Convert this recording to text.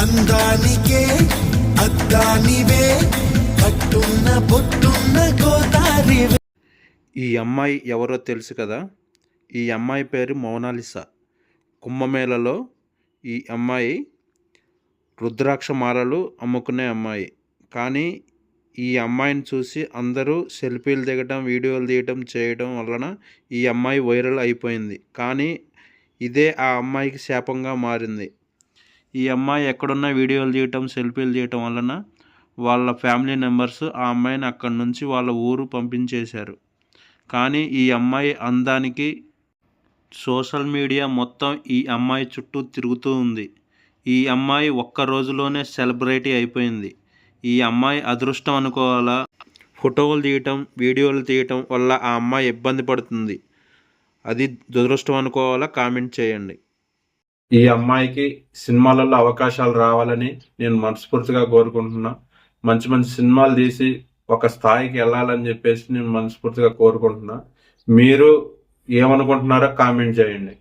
అందానికే అద్దానివే పట్టున్న బొట్టున్న గోదారివే. ఈ అమ్మాయి ఎవరో తెలుసు కదా? ఈ అమ్మాయి పేరు మౌనాలిస. కుంభమేళలో ఈ అమ్మాయి రుద్రాక్ష మాలలు అమ్ముకునే అమ్మాయి. కానీ ఈ అమ్మాయిని చూసి అందరూ సెల్ఫీలు దిగటం వీడియోలు తీయటం చేయడం వలన ఈ అమ్మాయి వైరల్ అయిపోయింది. కానీ ఇదే ఆ అమ్మాయికి శాపంగా మారింది. ఈ అమ్మాయి ఎక్కడున్నా వీడియోలు తీయటం సెల్ఫీలు తీయటం వలన వాళ్ళ ఫ్యామిలీ మెంబర్స్ ఆ అమ్మాయిని అక్కడి నుంచి వాళ్ళ ఊరు పంపించేశారు. కానీ ఈ అమ్మాయి అందానికి సోషల్ మీడియా మొత్తం ఈ అమ్మాయి చుట్టూ తిరుగుతూ ఉంది. ఈ అమ్మాయి ఒక్క రోజులోనే సెలబ్రిటీ అయిపోయింది. ఈ అమ్మాయి అదృష్టం అనుకోవాలా? ఫోటోలు తీయటం వీడియోలు తీయటం వల్ల ఆ అమ్మాయి ఇబ్బంది పడుతుంది. అది దురదృష్టం అనుకోవాలా? కామెంట్ చేయండి. ఈ అమ్మాయికి సినిమాలలో అవకాశాలు రావాలని నేను మనస్ఫూర్తిగా కోరుకుంటున్నా. మంచి మంచి సినిమాలు తీసి ఒక స్థాయికి వెళ్ళాలని చెప్పేసి నేను మనస్ఫూర్తిగా కోరుకుంటున్నా. మీరు ఏమనుకుంటున్నారో కామెంట్ చేయండి.